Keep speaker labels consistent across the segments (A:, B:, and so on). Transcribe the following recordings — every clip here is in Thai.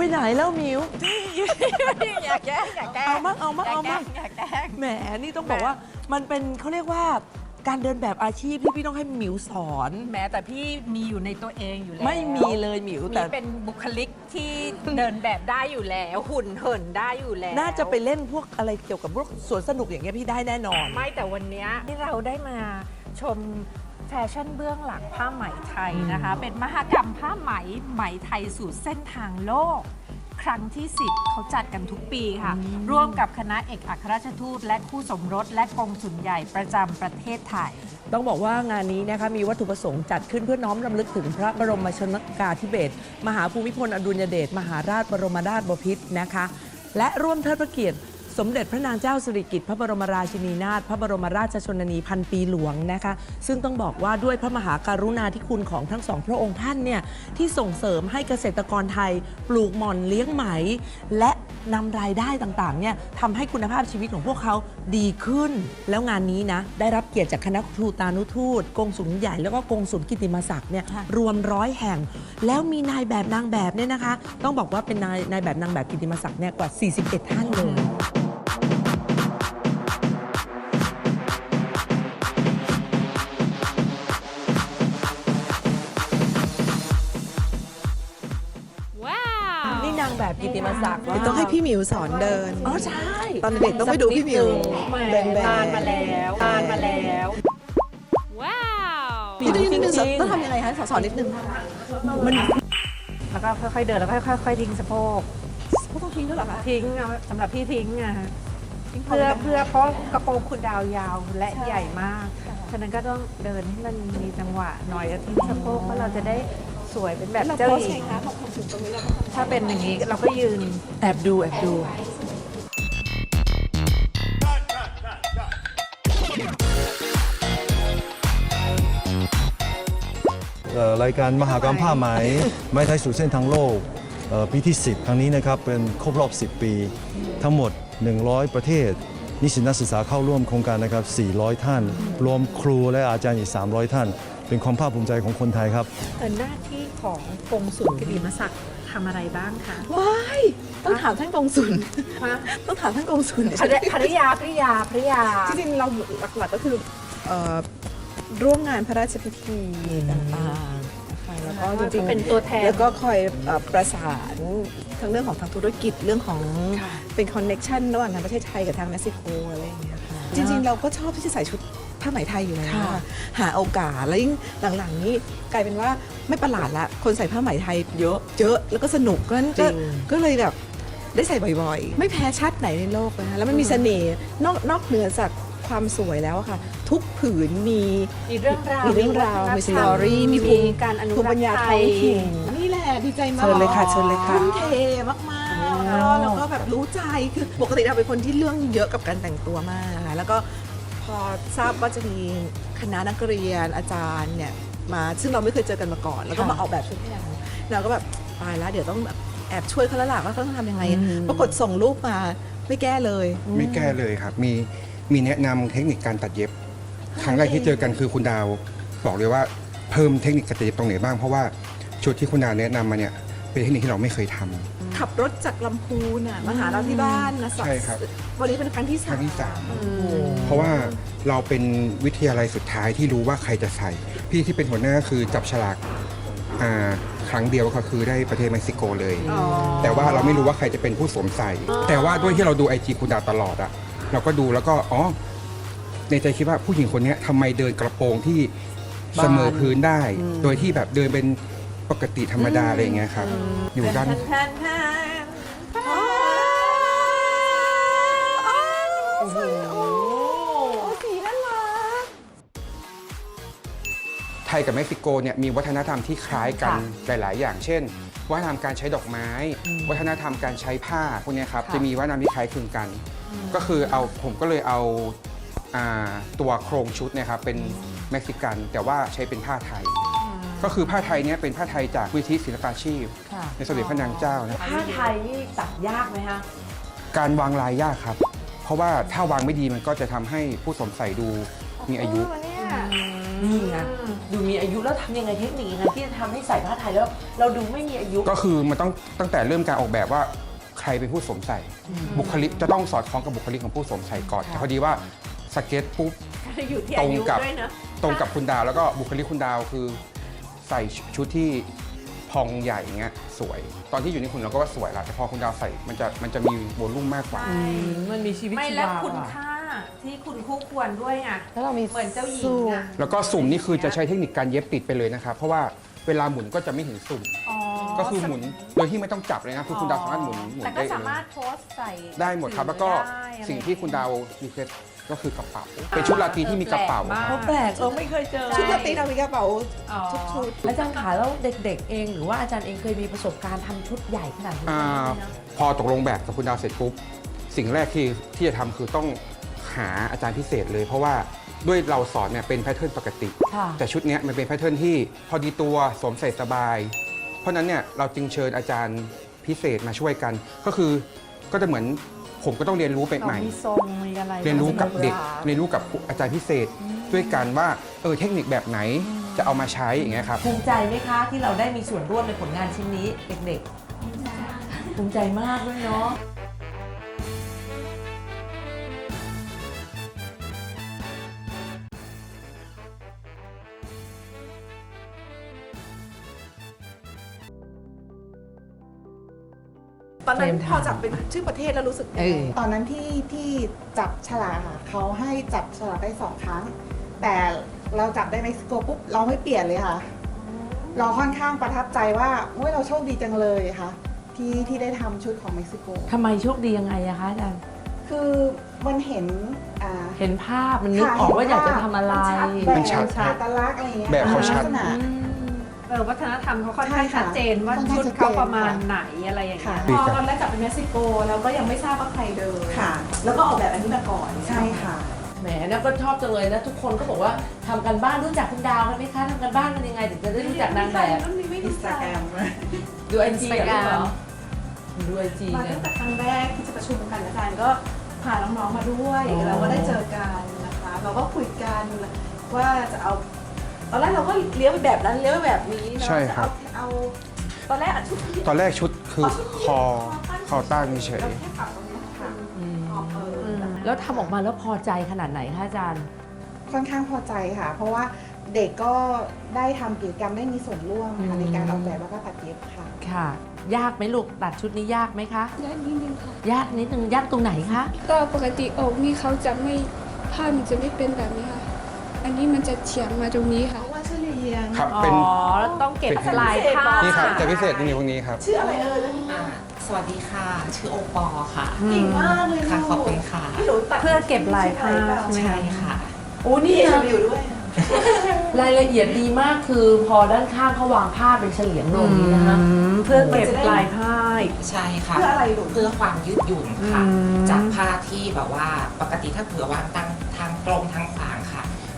A: วไปไหนแล้วหมิว
B: อยากแกล้งอยากแกล้ง
A: เอามั่งเอามั่งเอามั่ง
B: อยากแกล้ง
A: แหมนี่ต้องบอกว่ามันเป็นเขาเรียกว่าการเดินแบบอาชีพที่พี่ต้องให้หมิวสอน
B: แม้แต่พี่มีอยู่ในตัวเองอยู่แล้ว
A: ไม่มีเลยหมิว
B: มี
A: แต่
B: เป็นบุคลิกที่เดินแบบได้อยู่แล้วหุ่นเหินได้อยู่แล้ว
A: น่าจะไปเล่นพวกอะไรเกี่ยวกับพวกสวนสนุกอย่างเงี้ยพี่ได้แน่นอน
B: ไม่แต่วันเนี้ยที่เราได้มาชม แฟชั่นเบื้องหลังผ้าไหมไทยนะคะ เป็นมหกรรมผ้าไหมไหมไทยสู่เส้นทางโลก ครั้งที่ 10 เขาจัดกันทุกปีค่ะ ร่วมกับคณะเอกอัครราชทูต และคู่สมรส และกงสุลใหญ่ประจำประเทศไทย
A: ต้องบอกว่างานนี้นะคะมีวัตถุประสงค์จัดขึ้นเพื่อน้อมรำลึกถึงพระบรมชนกาธิเบศรมหาภูมิพลอดุลยเดชมหาราชบรมนาถบพิตรนะคะ และร่วมเทิดพระเกียรติ สมเด็จพระนางเจ้าสิริกิติ์พระบรมราชินีนาถพระบรมราชชนนีพันปีหลวงนะคะซึ่งต้องบอกว่าด้วยพระมหาการุณาธิคุณของทั้งสองพระองค์ท่านเนี่ยที่ส่งเสริมให้เกษตรกรไทยปลูกหม่อนเลี้ยงไหม และนำรายได้ต่างๆเนี่ยทำให้คุณภาพชีวิตของพวกเขาดีขึ้น แล้วงานนี้นะได้รับเกียรติจากคณะทูตานุทูตกงสุลใหญ่แล้วก็กงสุลกิติมศักดิ์เนี่ย
B: ค่ะ
A: รวมร้อยแห่ง แล้วมีนายแบบนางแบบเนี่ยนะคะ ต้องบอกว่าเป็นนายนายแบบนางแบบกิติมศักดิ์เนี่ยกว่า 41 ท่านเลย ติมศักดิ์
C: เดี๋ยวต้องให้พี่หมิวสอนเดิน
A: อ๋อใช่
C: ตอนเด็กต้องไปดูพี่หมิว
B: แหม
C: เดินแบบ
B: นานมาแล้วนานมาแล้ว
D: ว้าว
C: พี่ได้ยินสอนต้องทำยังไงคะสอนสอนนิดนึง
A: มัน
B: แล้วก็ค่อยๆเดินแล้วก็ค่อยๆทิ้งสะโพก
C: ก็ต้องทิ้งด้วยเหรอคะ
B: ทิ้งเอาสำหรับพี่ทิ้งอะฮะเพื่อเพื่อเพราะกระโปรงคุณดาวยาวและใหญ่มาก ฉะนั้นก็ต้องเดินให้มันมีจังหวะหน่อยแล้วทิ้งสะโพกเพราะเราจะได้ สวยเป็นแบบเจ้าหญิงถ้าเป็นอย่างนี้เราก็ยืน
A: แอบดูแอบดู
E: เอ่อรายการมหากรรมผ้าไหม ไม้ไทยสู่เส้นทางโลกเอ่อปีที่ 10 ครั้งนี้นะครับเป็นครบรอบ 10 ปี ทั้งหมด 100 ประเทศ นิสิตนักศึกษาเข้าร่วมโครงการนะครับ 400 ท่าน รวมครูและอาจารย์อีก 300 ท่าน เป็นความภาคภูมิใจของคนไทยครับ
B: เอ่อหน้าที่ของกงสุลกิติมศักดิ์ทำอะไรบ้างคะ
C: ว้ายต้องถามท่านกงสุล
B: ฮะ
C: ต้องถามท่านกงสุล
B: ภรรภรรยาภรรยาภรรยา
C: จริงๆเราหลักๆก็คือเอ่อร่วมงานพระราชพิธีต่างๆนะคะแล้วก็จริงๆ
B: เป็นตัวแทน
C: แล้วก็คอยเอ่อประสานทั้งเรื่องของทางธุรกิจเรื่องของเป็นคอนเน็ชันระหว่างทางประเทศไทยกับทางเม็กซิโกอะไรอย่างเงี้ยค่ะจริงๆเราก็ชอบที่จะใส่ชุด ผ้าไหมไทยอยู่แล้ว
A: ค่ะ
C: อะหาโอกาสแล้วยิ่งหลังๆนี้กลายเป็นว่าไม่ประหลาดละคนใส่ผ้าไหมไทยเยอะเยอะแล้วก็สนุกก็ก็ก็เลยแบบได้ใส่บ่อยๆ ไม่แพ้ชาติไหนในโลกเลยนะแล้วมันมีเสน่ห์นอกนอกเหนือจากความสวยแล้วอะค่ะ ทุกผืนมี
B: มีเรื่องราว
C: มีเรื่องราวมีสตอรี่มี
B: มี
C: ภูมิ
B: การอนุ
C: ภูมิ
B: รั
C: ปั
B: ก
C: ญ
B: ษ์
C: ญา
B: ไท
C: ท้อง
B: ย
C: ถิ่นนี่แหละดีใจมาก
A: เชิญเลยค่ะเชิญเลยค่ะ
C: ทุ่มเทมากๆแล้วแล้วก็แบบรู้ใจคือปกติเราเป็นคนที่เรื่องเยอะกับการแต่งตัวมากนะคะแล้วก็พ อทราบว่าจะมีคณะนักเรียนอาจารย์เนี่ยมาซึ่งเราไม่เคยเจอกันมาก่อน แล้วก็มาออกแบบชุดให้เราเราก็แบบตายแล้วเดี๋ยวต้องแบบแอบช่วยเขาแล้วล่ะว่าเขาต้องทำยังไง
A: อืม
C: ปรากฏส่งรูปมาไม่แก้เลย
F: ไม่แก้เลยครับ มีมีแนะนำเทคนิคการตัดเย็บ ครั้งแรกที่เจอกันคือคุณดาว บอกเลยว่าเพิ่มเทคนิคการตัดเย็บตรงไหนบ้างเพราะว่าชุดที่คุณดาวแนะนำมาเนี่ย เป็นเทคนิคที่เราไม่เคยทำ
C: ขับรถจากลำพูนน่ะมาหาเราที่บ้านนะสัก
F: ใช่ครับ
C: วันนี้เป็นครั้งที่
F: ค
C: สา
F: รั้
C: ม
F: งที่สามเพราะว่าเราเป็นวิทยาลัยสุดท้ายที่รู้ว่าใครจะใส่ พี่ที่เป็นหัวหน้าคือจับฉลากอ่าครั้งเดียวก็คือได้ประเทศเม็กซิโกเลยแต่ว่าเราไม่รู้ว่าใครจะเป็นผู้สวมใส่ แต่ว่าด้วยที่เราดูไอจีคุณดาวตลอดอะเราก็ดูแล้วก็อ๋อในใจคิดว่าผู้หญิงคนเนี้ยทำไมเดินกระโปรงที่เสมอพื้นได้ โดยที่แบบเดินเป็น ปกติธรรมดาอะไรอย่างเงี้ยครับ อยู่ด้าน
C: โอ้โหสีน่ารัก
F: ไทยกับเม็กซิโกเนี่ยมีวัฒนธรรมที่คล้ายกันหลาย ๆ อย่าง เช่น วัฒนธรรมการใช้ดอกไม้ วัฒนธรรมการใช้ผ้าพวกเนี้ยครับจะมีวัฒนธรรมที่คล้ายคลึงกัน ก็คือเอาผมก็เลยเอาอ่าตัวโครงชุดเนยครับเป็นเม็กซิกัน แต่ว่าใช้เป็นผ้าไทย ก็คือผ้าไทยเนี่ยเป็นผ้าไทยจากวิธีศิลปาชีพ
A: ค่ะ
F: ในสมเด็จพระนางเจ้านะ
A: ผ้าไทยนี่ตัดยากไหมคะ
F: การวางลายยากครับ เพราะว่าถ้าวางไม่ดีมันก็จะทำให้ผู้สวมใส่ดูมีอายุ
A: นี่ไงดูมีอายุแล้วทำยังไงเทคนิคยังไงที่จะทำให้ใส่ผ้าไทยแล้ว เราดูไม่มีอายุ
F: ก็คือมันต้องตั้งแต่เริ่มการออกแบบว่าใครเป็นผู้สวมใส่ บุคลิกจะต้องสอดคล้องกับบุคลิกของผู้สวมใส่ก่อนแต่พอดีว่าสเก็ตปุ๊บ
B: อยู่ที่
F: ตร
B: อางยุ
F: กับ
B: ด้วยนะ
F: ตรงกับคุณดาวแล้วก็บุคลิกคุณดาวคือ ใส่ชุดที่พองใหญ่เงี้ยสวย ตอนที่อยู่ในหุ่นเราก็ว่าสวยละแต่พอคุณดาวใส่มันจะมันจะมีโวลุ่มมากกว่า
A: อืมมันมีชีวิต
B: ไม่
A: ชี
B: และ
A: วา
B: คุณ
A: อะ
B: ค่าที่คุณคู่ควรด้วยไง
A: แล้วเรามี
B: เหมือนเจ้าหญิง
A: สู้
B: อะ
F: แล้วก็สุ่มนี่คือจะใช้เทคนิคการเย็บติดไปเลยนะครับ เพราะว่าเวลาหมุนก็จะไม่เห็นสุ่ม
B: อ๋อ
F: ก็คือหมุนโดยที่ไม่ต้องจับเลยนะคือคุณดาวสามารถหมุนหมุน
B: แต่ก็
F: ได้เอ
B: สางมารถโพสต์ใส่
F: ได้หมดครับ แล้วก็
B: ได้อะไร
F: สิ่งที่คุณดาวรีเควส ก็คือกระเป๋า เป็นชุดราตรีที่มีกระเป๋า
B: แปลกมาก
A: เขาแปลกเออไม่เคยเจอ
C: ชุดราตรีเรามีกระเป๋า
B: อ๋อ
C: ทุกชุด
A: อาจารย์ขาแล้วเด็ก ๆ เอง หรือว่าอาจารย์เองเคยมีประสบการณ์ทำชุดใหญ่ขนาดนี้ไหม
F: อ่า
A: นะ
F: พอตกลงแบบกับคุณดาวเสร็จปุ๊บ สิ่งแรกที่ที่จะทำคือต้องหาอาจารย์พิเศษเลย เพราะว่าด้วยเราสอนเนี่ยเป็นแพทเทิร์นปกติ
A: ค่ะ
F: แต่ชุดเนี้ยมันเป็นแพทเทิร์นที่พอดีตัวสวมใส่สบาย เพราะฉะนั้นเนี่ยเราจึงเชิญอาจารย์พิเศษมาช่วยกัน ก็คือก็จะเหมือน ผมก็ต้องเรียนรู้ไปใหม่
B: มีทรงมีอะไร
F: เรียนรู้กับเด็ก
B: สนุ
F: เรียนรู้กับอาจารย์พิเศษ ด้วยกันว่าเออเทคนิคแบบไหนจะเอามาใช้อย่างเงี้ยครับ
A: ภูมิใจไหมคะที่เราได้มีส่วนร่วมในผลงานชิ้นนี้เด็กๆ ภูมิใจมากด้วยเนาะ
C: อนนั้น
A: เตรียมทำ
C: พอจับเป็นชื่อประเทศแล้วรู้สึกยัง
A: เอ
C: ไง
A: อ
G: ตอนนั้นที่ที่จับฉลากค่ะเขาให้จับฉลากได้สองครั้ง แต่เราจับได้เม็กซิโกปุ๊บเราไม่เปลี่ยนเลยค่ะ เราค่อนข้างประทับใจว่าโอ้ยเราโชคดีจังเลยค่ะ ที่ที่ได้ทำชุดของเม็กซิโก
A: ทำไมโชคดียังไงอะคะอาจารย์
G: คือมันเห็นอ่า
A: เห็นภาพมันนึก
G: ค่ะ
A: ออกว่า
G: เห็น
A: อยากจะ
G: ภาพ
A: ทำอะไร
G: มันชัด
F: มันชัด
G: แบบอัตลักษณ์อะไรอย่างเงี้ย
F: แบบเขาชัด
G: ลักษณะ
B: เออวัฒนธรรมเขาค่อนข้าง
G: ใช่ค่ะ
B: ชัดเจนว่า
G: ค่อนข้าง
B: ชุด
G: ชัดเจน
B: เขาประมาณไหนอะไรอย่างเงี้
G: ค่ะ
B: ย
F: ดี
C: พอ
F: ครับ
C: ตอนแรกจับเป็นเม็กซิโกเราก็ยังไม่ทราบว่าใครเดิน
G: ค่ะ
C: แล้วก็ออกแบบอันนี้มาก่อน
G: ใช่ค่ะ
A: แหมนะก็ชอบจังเลยนะ ทุกคนก็บอกว่าทำกันบ้านรู้จักคุณดาวกันไหมคะทำกันบ้านกันยังไงถึงจะได้รู้จักนางแบบ
C: รุ่นนี้ไม่
G: อิน
C: รู้
G: สตา
C: จัก
G: แกรม
A: ดูไอจี
B: Instagram
A: เหรอดูไอจี
C: มา
A: เนี่
C: ตั้
A: ย
C: งแต่ครั้งแรกที่จะประชุมกันอาจารย์ก็พาน้องๆมาด้วย
A: อ๋อ
C: เราก็ได้เจอกันนะคะ เราก็คุยกันว่าจะเอา ตอนแรกเราก็เลี้ยวไปแบบนั้นเลี้ยวไปแบบนี้เนาะ
F: ใช่ครับ
C: จะเอาเอาตอนแรกอะชุดที่
F: ตอนแรกชุดคือคอคอตั้งเฉย
C: เราแค่ปรับตรงนี้ค่ะ
A: อืม
C: ออกเอออ
A: แล้วทำออกมาแล้วพอใจขนาดไหนคะอาจารย์
G: ค่อนข้างพอใจค่ะ เพราะว่าเด็กก็ได้ทำกิจกรรมได้มีส่วนร่วมค่ะ
A: อืม
G: ในการออกแบบแล้วก็ตัดเย็บค่ะ
A: ค่ะ ยากไหมลูกตัดชุดนี้ยากไหมคะ
D: ยากนิดนึงค่ะ
A: ยากนิดนึงยากตรงไหนคะ
D: ก็ปกติอกนี่เขาจะไม่ผ้ามันจะไม่เป็นแบบนี้ค่ะ อันนี้มันจะเฉียงมาตรงนี้ค่ะ
C: เพราะว่าชื่อเรียง
F: ๆครับ
B: อ๋อ
F: เป็น
B: แล้วต้องเก็บ
F: เป็น
B: ลายผ้า
F: นี่ครับแต่พิเศษนี่มีพวกนี้ครับ
C: ชื่ออะไรเอ่ย
H: อ่าสวัสดีค่ะ ชื่อโอปอค่ะ
C: เก่งมากเลย
H: ค่ะ
C: ลูก
H: ขอบคุณค่ะ
C: พี่หนูตัด
B: เพื่อเก็บลายผ้า
C: ใช่
H: ใช่ค่ะ
A: โอ้นี่
C: นี่
A: นะ
C: รีวิวด้วย
A: รายละเอียดดีมากคือพอด้านข้างเขาวางผ้าเป็นเฉลียงลงนี้นะคะ
B: เพื่อเก็บลายผ้า
H: ใช่ค่ะ
C: เพื่ออะไรลูก
H: เพื่อความยืดหยุ่นค่ะ
B: อืม
H: จากผ้าที่แบบว่าปกติถ้าเผื่อวางตั้งทางตรงทางขวางค่ะ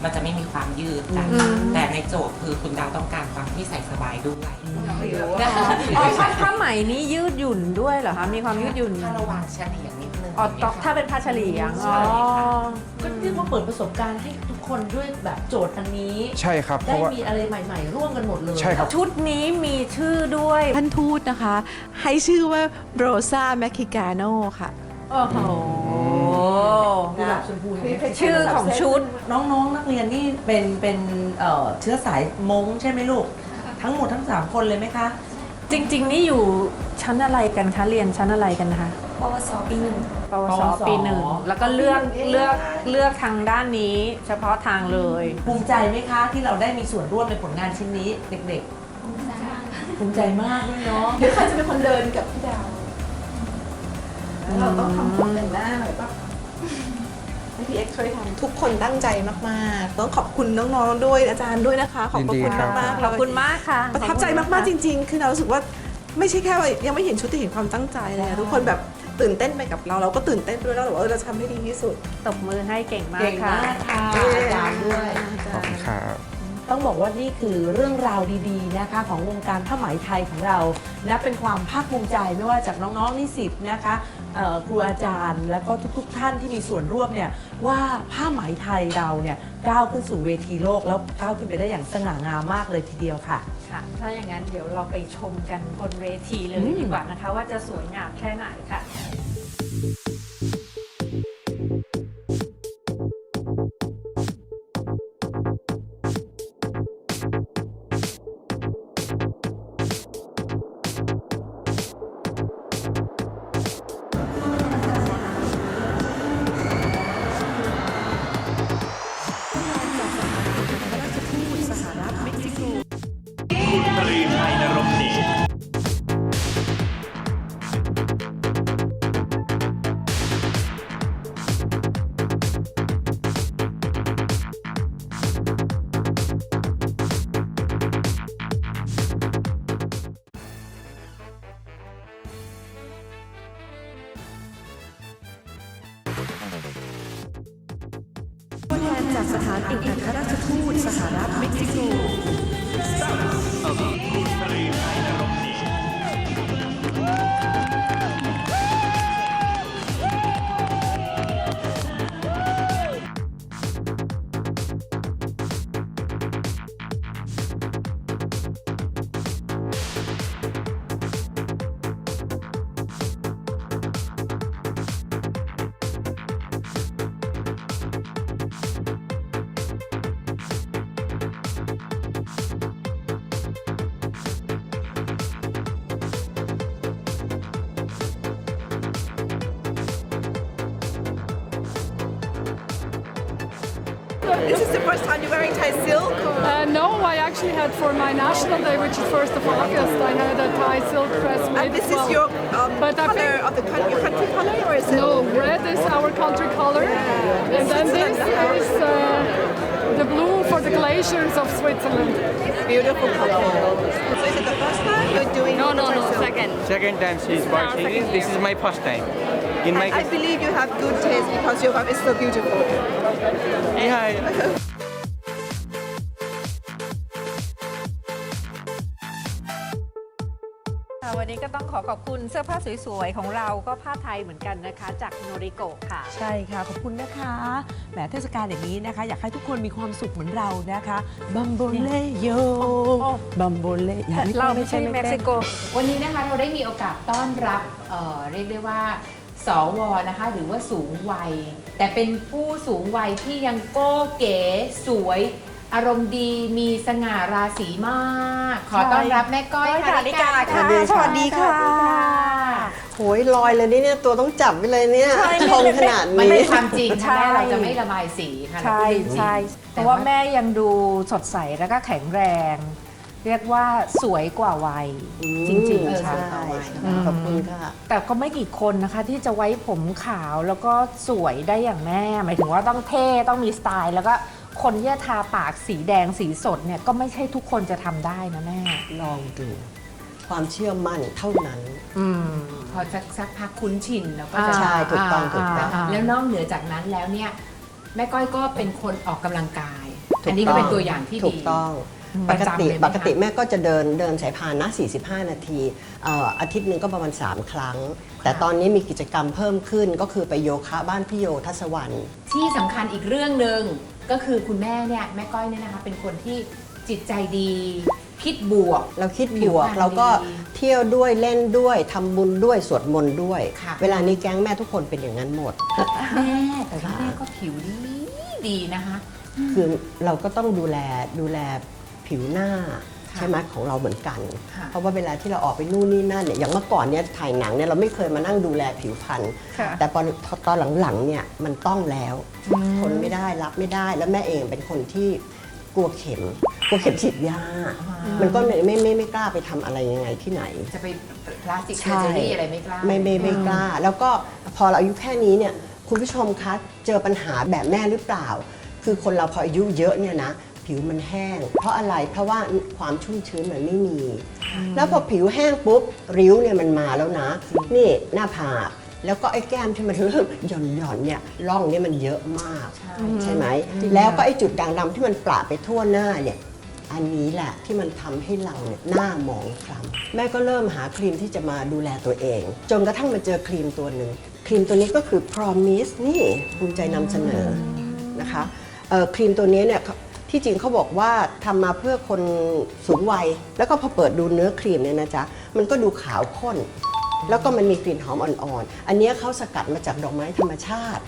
H: มันจะไม่มีความยืดจ้ะ
B: อืม
H: แต่ในโจทย์คือคุณดาวต้องการความที่ใส่สบายด้วย
B: อ๋อผ้าผ้าไหมนี้ยืดหยุ่นด้วยเหรอคะมีความยืดหยุ่น
H: ถ้าระวังเฉลี่ยงนิดนึง
B: อ๋อ
H: ย่งงี้ยค่ะ
B: ถ้าเป็นผ้าเฉลียง
H: ใช่
B: อ๋อ
H: ค่ะ
A: ก็เรียกว่าเปิดประสบการณ์ให้ทุกคนด้วยแบบโจทย์อันนี้
F: ใช่ครับ เพ
A: ได้
F: ราะว่า
A: มีอะไรใหม่ ๆ ร่วมกันหมดเลย
F: ใช่ครับ
B: ชุดนี้มีชื่อด้วย
C: ท่านทูตนะคะ ให้ชื่อว่าโรซาแมคคิกาโนค่ะ
B: โอ้โห
A: กุหลาบชมพูเห็นไหม
B: ชื่อของชุด
A: น้องๆนักเรียนนี่เป็นเป็นเอ่อเชื้อสายมงใช่ไหมลูก ทั้งหมดทั้ง3คนเลยไหมคะ
B: จริง ๆ นี่อยู่ชั้นอะไรกันคะ เรียนชั้นอะไรกันนะคะ
H: ปวสปีหนึ่ง
B: ปว
A: ป
B: ส
A: วส
B: ปีหนึ่งแล้วก็เลือกเลือกเลือกทางด้านนี้ เฉพาะทางเลย
A: ภูมิใจไหมคะ ที่เราได้มีส่วนร่วมในผลงานชิ้นนี้เด็กๆ ภูมิใจมากด้วยเนาะ
C: เดี๋ยวใครจะเป็นคนเดินกับพี่ดาวแล้วเราต้องทำผมแต่งหน้าหน่อยปะให้ พี่เอ็กซ์ช่วยทำทุกคนตั้งใจมากๆ ต้องขอบคุณน้องๆด้วยอาจารย์ด้วยนะคะ ขอบพระ
F: ยินดี
C: คุณ
F: ครับ
C: มากๆ
B: ขอบคุณมากค่ะ
C: ประทับใจมากๆจริง ๆ คือเรารู้สึกว่าไม่ใช่แค่ว่ายังไม่เห็นชุดแต่เห็นความตั้งใจเลยอะทุกคนแบบตื่นเต้นไปกับเราเราก็ตื่นเต้นไปด้วยแล้วเราบอกว่าเออเราจะทำให้ดีที่สุด
B: ตบมือให้เก่งมาก
A: เก่ง
B: ค่ะ
A: มากค่ะอาจารย์ด้วย
F: ขอบคุณครับ
A: ต้องบอกว่านี่คือเรื่องราวดีๆนะคะ ของวงการผ้าไหมไทยของเรานะเป็นความภาคภูมิใจไม่ว่าจากน้องๆนิสิตนะคะเอ่อ ครูอาจารย์ และก็ทุกๆ ท่านที่มีส่วนร่วมเนี่ยว่าผ้าไหมไทยเราเนี่ยก้าวขึ้นสู่เวทีโลกแล้วก้าวขึ้นไปได้อย่างสง่างามมากเลยทีเดียวค่ะ
B: ค่ะ ถ้าอย่างนั้นเดี๋ยวเราไปชมกันบนเวทีเลยดีกว่านะคะ ว่าจะสวยงามแค่ไหนค่ะ
A: จ
C: This is the first time you're wearing Thai silk?
I: Uh, no, I actually had for my national day, which is 1st of August, I had a Thai silk dress made
C: And this
I: well.
C: is your um,
I: But
C: color
I: think-
C: of the country, your country color, or is it?
I: No, red is our country color, and then this is uh, the blue for the glaciers of Switzerland.
C: Beautiful color. So is it the first time you're doing
J: No, no, no,
C: silk?
J: second.
K: Second time she's watching this. This is my first time. In my
C: I, I believe you have good taste because your wife is so beautiful.
K: Yeah.
B: ค่ะวันนี้ก็ต้องขอขอบคุณเสื้อผ้าสวยๆ ของเราก็ผ้าไทยเหมือนกันนะคะ จากโนริโกะค่ะ
A: ใช่ค่ะ ขอบคุณนะคะแหมเทศกาลอย่างนี้นะคะ อยากให้ทุกคนมีความสุขเหมือนเรานะคะบัมโบเล่โย
B: โอ้
A: บัมโบเล่อย่าให้
B: เรา
A: ต้น
B: ไม่ใช่
A: ต้น
B: เม็กซิโก
J: วันนี้นะคะเราได้มีโอกาสต้อนรับเอ่อเรียกได้ว่า สวนะคะ หรือว่าสูงวัย แต่เป็นผู้สูงวัยที่ยังโก้เก๋สวย อารมณ์ดีมีสง่าราศีมาก ขอต้อนรับแม่ก้อย
B: ก้อย
J: ค่ะ
B: ธานิกาค่ะ
J: สวัสดีค่ะ
L: โหยลอยเลยนี่เนี่ยตัวต้องจับไปเลยเนี่ยชงขนาด
J: มัน
L: นี้
J: เป็นความจริง
B: ใช่
J: ค่ะแม่เราจะไม่ระบายสีค่ะ
B: ใช่
J: เราพูดจริงๆ
B: ใช่ เพ
J: แต่
B: ราะว่าแม่ยังดูสดใสแล้วก็แข็งแรง เรียกว่าสวยกว่าวัย จริง
L: เออ
B: ๆค่ะ
L: ใช่ ขอบคุณค่ะ
B: แต่ก็ไม่กี่คนนะคะ ที่จะไว้ผมขาวแล้วก็สวยได้อย่างแม่ หมายถึงว่าต้องเท่ต้องมีสไตล์ แล้วก็คนที่จะทาปากสีแดงสีสดเนี่ยก็ไม่ใช่ทุกคนจะทำได้นะแม่
L: ลองดู ความเชื่อมั่นเท่านั้น
B: อืม
J: พอสักสักพักคุ้นชินแล้วก็
B: อ่า
J: จะ
L: ใช่ ถูกต้องถูกต้อง
B: อ่า
J: แล้วนอกเหนือจากนั้นแล้วเนี่ยแม่ก้อยก็เป็นคนออกกำลังกาย
L: ถู
J: อันนี้ก็เป็นตัวอย่างที่ดี
L: ถูกต้อง
J: ป
L: ประก
J: จำ
L: ติ
J: เลยไหมคะ
L: ปกติแม่ก็จะเดินเดินสายพานนะ 45 นาทีเอ่ออาทิตย์หนึ่งก็ประมาณ 3 ครั้ง แต่ตอนนี้มีกิจกรรมเพิ่มขึ้นก็คือไปโยคะบ้านพี่โยทัศวรรณ
J: ที่สำคัญอีกเรื่องหนึ่งก็คือคุณแม่เนี่ยแม่ก้อยเนี่ยนะคะเป็นคนที่จิตใจดี คิดบวก
L: เราคิดบวก
J: ผิวพรรณ
L: เราก็
J: ดี
L: เที่ยวด้วยเล่นด้วยทำบุญด้วยสวดมนต์ด้วย
J: ค่ะ
L: เวลานี้แก๊งแม่ทุกคนเป็นอย่างนั้นหมด
J: แม่แต่ว่าแม่ก็ผิวดีดีนะคะ
L: คือเราก็ต้องดูแลดูแล ผิวหน้า
J: ค่ะ
L: ใช่ไหมของเราเหมือนกัน
J: ค่ะ
L: เพราะว่าเวลาที่เราออกไปนู่นนี่นั่นเนี่ยอย่างเมื่อก่อนเนี่ยถ่ายหนังเนี่ยเราไม่เคยมานั่งดูแลผิวพรรณ
B: ค่ะ
L: แต่ตอนตอนหลังๆเนี่ยมันต้องแล้วทนไม่ได้รับไม่ได้แล้วแม่เองเป็นคนที่กลัวเข็มกลัวเข็มฉีดยา มันก็ไม่ไม่ไม่ไม่กล้าไปทำอะไรยังไงที่ไหน
J: จะไปพลาสติกเซ
L: ใช่
J: อร์เจอรี่อะไรไม่กล้า
L: ไม่ไม่ไม่กล้า แล้วก็พอเราอายุแค่นี้เนี่ยคุณผู้ชมคะเจอปัญหาแบบแม่หรือเปล่า คือคนเราพออายุเยอะเนี่ยนะ ผิวมันแห้ง เพราะอะไรเพราะว่าความชุ่มชื้นมันไม่มี แล้วพอผิวแห้งปุ๊บริ้วเนี่ยมันมาแล้วนะ นี่หน้าผากแล้วก็ไอ้แก้มที่มันเริ่มหย่อนหย่อนๆเนี่ยร่องเนี่ยมันเยอะมาก ใช่ไหมแล้วก็ไอ้จุดด่างดำที่มันปราไปทั่วหน้าเนี่ยอันนี้แหละที่มันทำให้เราเนี่ยหน้าหมองคล้ำแม่ก็เริ่มหาครีมที่จะมาดูแลตัวเอง จนกระทั่งมาเจอครีมตัวหนึ่งครีมตัวนี้ก็คือ Promise นี่ภูมิใจนำเสนอนะคะเอ่อครีมตัวนี้เนี่ยเขา ที่จริงเขาบอกว่าทำมาเพื่อคนสูงวัย แล้วก็พอเปิดดูเนื้อครีมเนี่ยนะจ๊ะ มันก็ดูขาวข้น แล้วก็มันมีกลิ่นหอมอ่อนๆ อันนี้เขาสกัดมาจากดอกไม้ธรรมชาติ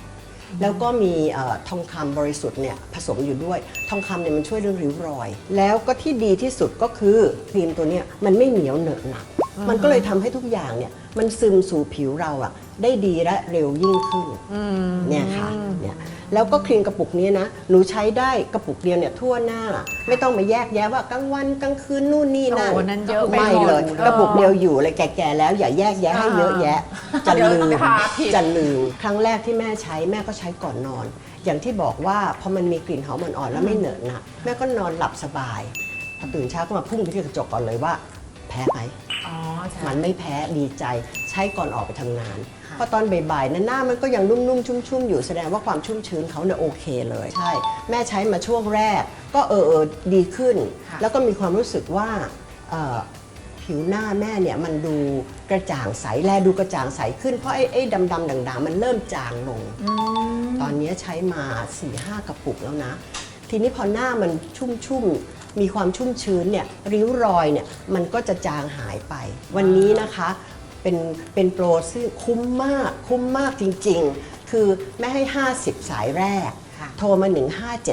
L: แล้วก็มีอทองคำบริสุทธิ์เนี่ยผสมอยู่ด้วย ทองคำเนี่ยมันช่วยเรื่องริ้วรอย แล้วก็ที่ดีที่สุดก็คือครีมตัวเนี้ยมันไม่เหนียวเหนอะหนัก มันก็เลยทำให้ทุกอย่างเนี่ย มันซึมสู่ผิวเราอะได้ดีและเร็วยิ่งขึ้นเนี่ยค่ะเนี่ยแล้วก็ครีมกระปุกเนี้ยนะ หนูใช้ได้กระปุกเดียวเนี่ยทั่วหน้า ไม่ต้องมาแยกแยะว่ากลางวันกลางคืนนู่นนี่นั่น
B: โอ้นั่นเยอะไป
L: ไม่
B: หมด
L: เลย
B: เออ
L: กระปุกเดียวอยู่เลยแก่ๆแล้วอย่าแยกแยะให้เยอะแยะจะ
B: เดี๋ยว
L: ลืม
B: พาผิด
L: จะลืมครั้งแรกที่แม่ใช้แม่ก็ใช้ก่อนนอน อย่างที่บอกว่าพอมันมีกลิ่นหอมอ่อนๆแล้วไม่เหนอะหนะแม่ก็นอนหลับสบายพอตื่นเช้าก็มาพุ่งไปที่กระจกก่อนเลยว่า แพ้ไหม
J: อ๋อใช่
L: มันไม่แพ้ดีใจใช้ก่อนออกไปทำงานเพราะตอนบ่ายๆนั้นหน้ามันก็ยังนุ่มๆ ชุ่มๆ อยู่แสดงว่าความชุ่มชื้นเขาเนี่ยโอเคเลย ใช่ แม่ใช้มาช่วงแรก ก็เออเออดีขึ้นแล้วก็มีความรู้สึกว่าเอ่อผิวหน้าแม่เนี่ยมันดูกระจ่างใสแลดูกระจ่างใสขึ้นเพราะไอ้ไอ้ดำๆด่างๆ มันเริ่มจางลงตอนนี้ใช้มา4ี่ห้ากระปุกแล้วนะ ทีนี้พอหน้ามันชุ่มๆ มีความชุ่มชื้นเนี่ยริ้วรอยเนี่ยมันก็จะจางหายไป วันนี้นะคะเป็นเป็นโปรซึ่งคุ้มมากคุ้มมากจริงๆ คือแม่ให้ 50 สายแรก โทรมา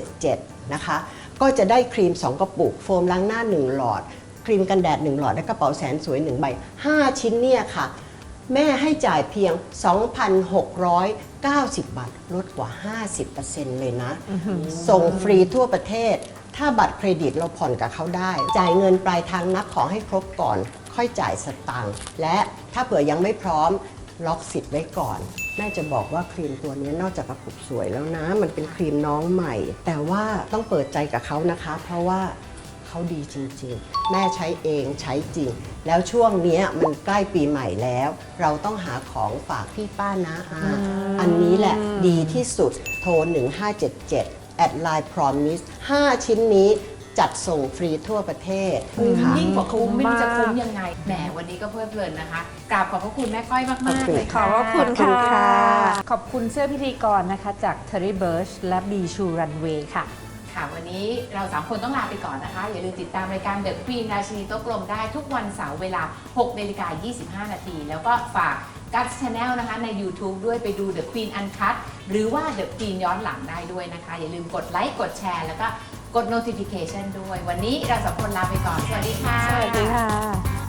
L: 1577 นะคะ ก็จะได้ครีม 2 กระปุก โฟมล้างหน้า 1 หลอด ครีมกันแดด 1 หลอด และกระเป๋าแสนสวย 1 ใบ 5 ชิ้นเนี่ยค่ะ แม่ให้จ่ายเพียง 2,690 บาท ลดกว่า 50%เลยนะ ส่งฟรีทั่วประเทศ ถ้าบัตรเครดิตเราผ่อนกับเขาได้ จ่ายเงินปลายทางนับของให้ครบก่อน ค่อยจ่ายสตางค์และถ้าเผื่อยังไม่พร้อมล็อกสิทธิ์ไว้ก่อนแม่จะบอกว่าครีมตัวนี้นอกจากกระปุกสวยแล้วนะ มันเป็นครีมน้องใหม่ แต่ว่าต้องเปิดใจกับเขานะคะ เพราะว่าเขาดีจริงๆ แม่ใช้เองใช้จริง แล้วช่วงนี้มันใกล้ปีใหม่แล้ว เราต้องหาของฝากพี่ป้านะอาอันนี้แหละดีที่สุดโทร 1577 แอดไลน์ promise 5 ชิ้นนี้จัดส่งฟรีทั่วประเทศค่ะ
J: ยิ่งกว่าคุ้มไม่รู้จะ
B: คุ้
J: คุ้
B: ม
J: ม
B: มาก
J: ยังไง แหมวันนี้ก็เพลิดเพลินนะคะ กราบขอบพระคุณแม่ก้อยมาก
L: ขอบ
J: ๆ
L: คุณ
J: เลย
B: ขอ
J: ค่ะ
B: บคุณ
L: ขอบคุณ
B: ค่ะ
L: ค่ะ
B: ขอบคุณเสื้อพิธีกรนะคะ จาก Terry Birch และ b ีชูรันเวย์ค่ะ
J: ค่ะ วันนี้เราสามคนต้องลาไปก่อนนะคะ อย่าลืมติดตามรายการ The Queen ราชินีโต๊ะกลมได้ทุกวันเสาร์เวลา6นาฬิกา25 นาที แล้วก็ฝาก กัสชาแนลนะคะใน YouTube ด้วยไปดู The Queen Uncut หรือว่า The Queen ย้อนหลังได้ด้วยนะคะ อย่าลืมกดไลค์กดแชร์ แล้วก็กด notification ด้วย วันนี้เราสองคนลาไปก่อน สวัสดีค่ะ
B: สวัสดีค่ะ